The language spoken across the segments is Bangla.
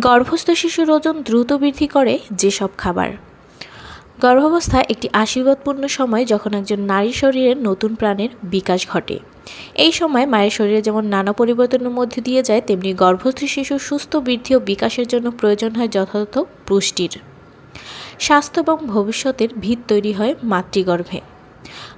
গর্ভস্থ শিশুর ওজন দ্রুত বৃদ্ধি করে যেসব খাবার। গর্ভাবস্থা একটি আশীর্বাদপূর্ণ সময় যখন একজন নারীর শরীরে নতুন প্রাণের বিকাশ ঘটে। এই সময় মায়ের শরীরে যেমন নানা পরিবর্তনের মধ্যে দিয়ে যায়, তেমনি গর্ভস্থ শিশুর সুস্থ বৃদ্ধি ও বিকাশের জন্য প্রয়োজন হয় যথাযথ পুষ্টির। স্বাস্থ্য এবং ভবিষ্যতের ভিত তৈরি হয় মাতৃগর্ভে।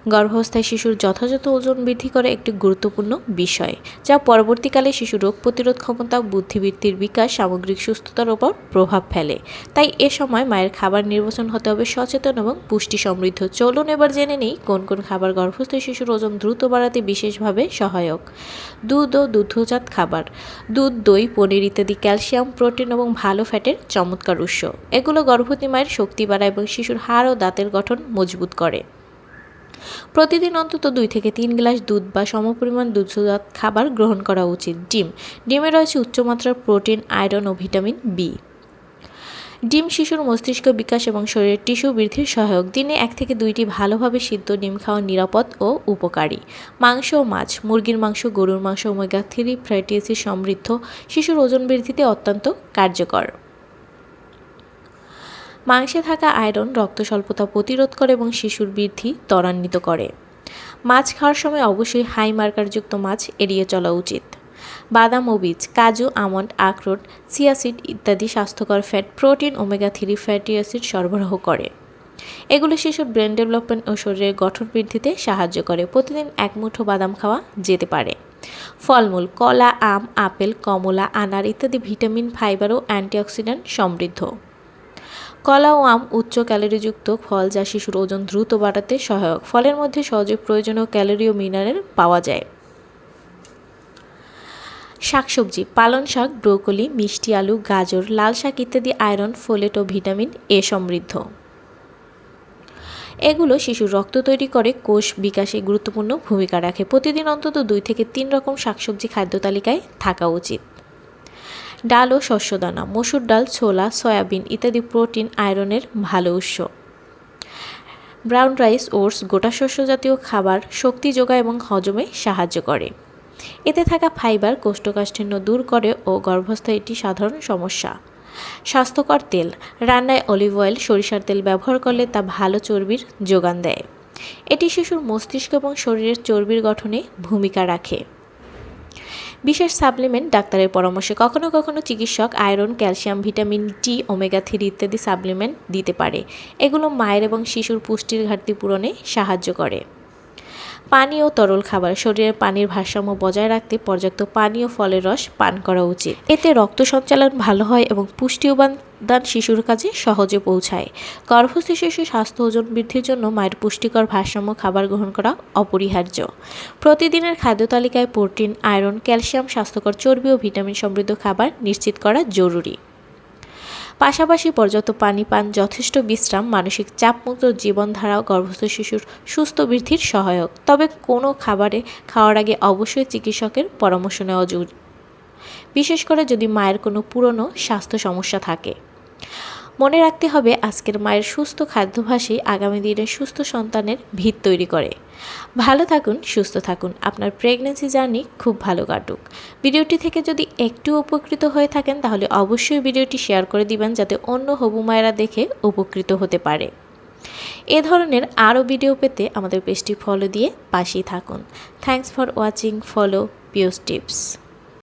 গর্ভাবস্থায় শিশুর যথাযথ ওজন বৃদ্ধি করে একটি গুরুত্বপূর্ণ বিষয়, যা পরবর্তীকালে শিশুর রোগ প্রতিরোধ ক্ষমতা, বুদ্ধিবৃত্তির বিকাশ, সামগ্রিক সুস্থতার ওপর প্রভাব ফেলে। তাই এ সময় মায়ের খাবার নির্বাচন হতে হবে সচেতন এবং পুষ্টি সমৃদ্ধ চলুন এবার জেনে নেই কোন কোন খাবার গর্ভস্থ শিশুর ওজন দ্রুত বাড়াতে বিশেষভাবে সহায়ক। দুধ ও দুগ্ধজাত খাবার। দুধ, দই, পনির ইত্যাদি ক্যালসিয়াম, প্রোটিন এবং ভালো ফ্যাটের চমৎকার উৎস। এগুলো গর্ভবতী মায়ের শক্তি বাড়ায় এবং শিশুর হাড় ও দাঁতের গঠন মজবুত করে। প্রতিদিন অন্তত দুই থেকে তিন গ্লাস দুধ বা সমপরিমাণ দুধজাত খাবার গ্রহণ করা উচিত। ডিম। ডিমে রয়েছে উচ্চমাত্রার প্রোটিন, আয়রন ও ভিটামিন বি ডিম শিশুর মস্তিষ্ক বিকাশ এবং শরীরের টিস্যু বৃদ্ধির সহায়ক। দিনে এক থেকে দুইটি ভালোভাবে সিদ্ধ ডিম খাওয়া নিরাপদ ও উপকারী। মাংস ও মাছ। মুরগির মাংস, গরুর মাংস, ওমেগা থ্রি ফ্যাটি সমৃদ্ধ। শিশুর ওজন বৃদ্ধিতে অত্যন্ত কার্যকর। মাংসে থাকা আয়রন রক্ত স্বল্পতা প্রতিরোধ করে এবং শিশুর বৃদ্ধি ত্বরান্বিত করে। মাছ খাওয়ার সময় অবশ্যই হাই মার্কারযুক্ত মাছ এড়িয়ে চলা উচিত। বাদাম ও বীজ, কাজু, আমন্ড, আখরোট সিয়াসিড ইত্যাদি স্বাস্থ্যকর fat, protein, omega three fatty acid সরবরাহ করে। এগুলো শিশুর ব্রেন ডেভেলপমেন্ট ও শরীরের গঠন বৃদ্ধিতে সাহায্য করে। প্রতিদিন এক মুঠো বাদাম খাওয়া যেতে পারে। ফলমূল, কলা, আম, আপেল, কমলা, আনার ইত্যাদি ভিটামিন, ফাইবার ও অ্যান্টিঅক্সিডেন্ট সমৃদ্ধ। কলা ও আম উচ্চ ক্যালোরিযুক্ত ফল যা শিশুর ওজন দ্রুত বাড়াতে সহায়ক। ফলের মধ্যে সহজে প্রয়োজনীয় ক্যালোরি ও মিনারেল পাওয়া যায়। শাকসবজি, পালন শাক, ব্রোকলি, মিষ্টি আলু, গাজর, লাল শাক ইত্যাদি আয়রন, ফোলেট ও ভিটামিন এ সমৃদ্ধ। এগুলো শিশুর রক্ত তৈরি করে, কোষ বিকাশে গুরুত্বপূর্ণ ভূমিকা রাখে। প্রতিদিন অন্তত দুই থেকে তিন রকম শাকসবজি খাদ্য তালিকায় থাকা উচিত। ডাল ও শস্যদানা, মসুর ডাল, ছোলা, সয়াবিন ইত্যাদি প্রোটিন, আয়রনের ভালো উৎস। ব্রাউন রাইস, ওটস, গোটা শস্য জাতীয় খাবার শক্তি যোগায় এবং হজমে সাহায্য করে। এতে থাকা ফাইবার, কোষ্ঠকাঠিন্য দূর করে ও গর্ভস্থ এটি সাধারণ সমস্যা। স্বাস্থ্যকর তেল, রান্নায় অলিভ অয়েল, সরিষার তেল ব্যবহার করলে তা ভালো চর্বির যোগান দেয়। এটি শিশুর মস্তিষ্ক এবং শরীরের চর্বির গঠনে ভূমিকা রাখে। বিশেষ সাপ্লিমেন্ট ডাক্তারের পরামর্শে কখনো কখনো চিকিৎসক iron, calcium, vitamin D, omega three ইত্যাদি সাপ্লিমেন্ট দিতে পারে। এগুলো মায়ের এবং শিশুর পুষ্টির ঘাটতি পূরণে সাহায্য করে। পানি ও তরল খাবার। শরীরের পানির ভারসাম্য বজায় রাখতে পর্যাপ্ত পানি ও ফলের রস পান করা উচিত। এতে রক্ত সঞ্চালন ভালো হয় এবং পুষ্টি উপাদান শিশুর কাছে সহজে পৌঁছায়। গর্ভস্থ শিশু স্বাস্থ্য ওজন বৃদ্ধির জন্য মায়ের পুষ্টিকর ভারসাম্য খাবার গ্রহণ করা অপরিহার্য। প্রতিদিনের খাদ্য তালিকায় প্রোটিন, আয়রন, ক্যালসিয়াম, স্বাস্থ্যকর চর্বি ও ভিটামিন সমৃদ্ধ খাবার নিশ্চিত করা জরুরি। পাশাপাশি পর্যাপ্ত পানি পান, যথেষ্ট বিশ্রাম, মানসিক চাপমুক্ত জীবনধারা গর্ভস্থ শিশুর সুস্থ বৃদ্ধির সহায়ক। তবে কোনো খাবারে খাওয়ার আগে অবশ্যই চিকিৎসকের পরামর্শ নেওয়া জরুরি। বিশেষ করে যদি মায়ের কোনো পুরনো স্বাস্থ্য সমস্যা থাকে। মনে রাখতে হবে আজকের মায়ের সুস্থ খাদ্যাভাসই আগামী দিনের সুস্থ সন্তানের ভিত তৈরি করে। ভালো থাকুন, সুস্থ থাকুন। আপনার প্রেগনেন্সি জার্নি খুব ভালো কাটুক। ভিডিওটি থেকে যদি একটু উপকৃত হয়ে থাকেন, তাহলে অবশ্যই ভিডিওটি শেয়ার করে দিবেন যাতে অন্য হবু মায়েরা দেখে উপকৃত হতে পারে। এ ধরনের আরও ভিডিও পেতে আমাদের পেজটি ফলো দিয়ে পাশেই থাকুন। থ্যাংকস ফর ওয়াচিং ফলো পিওস টিপস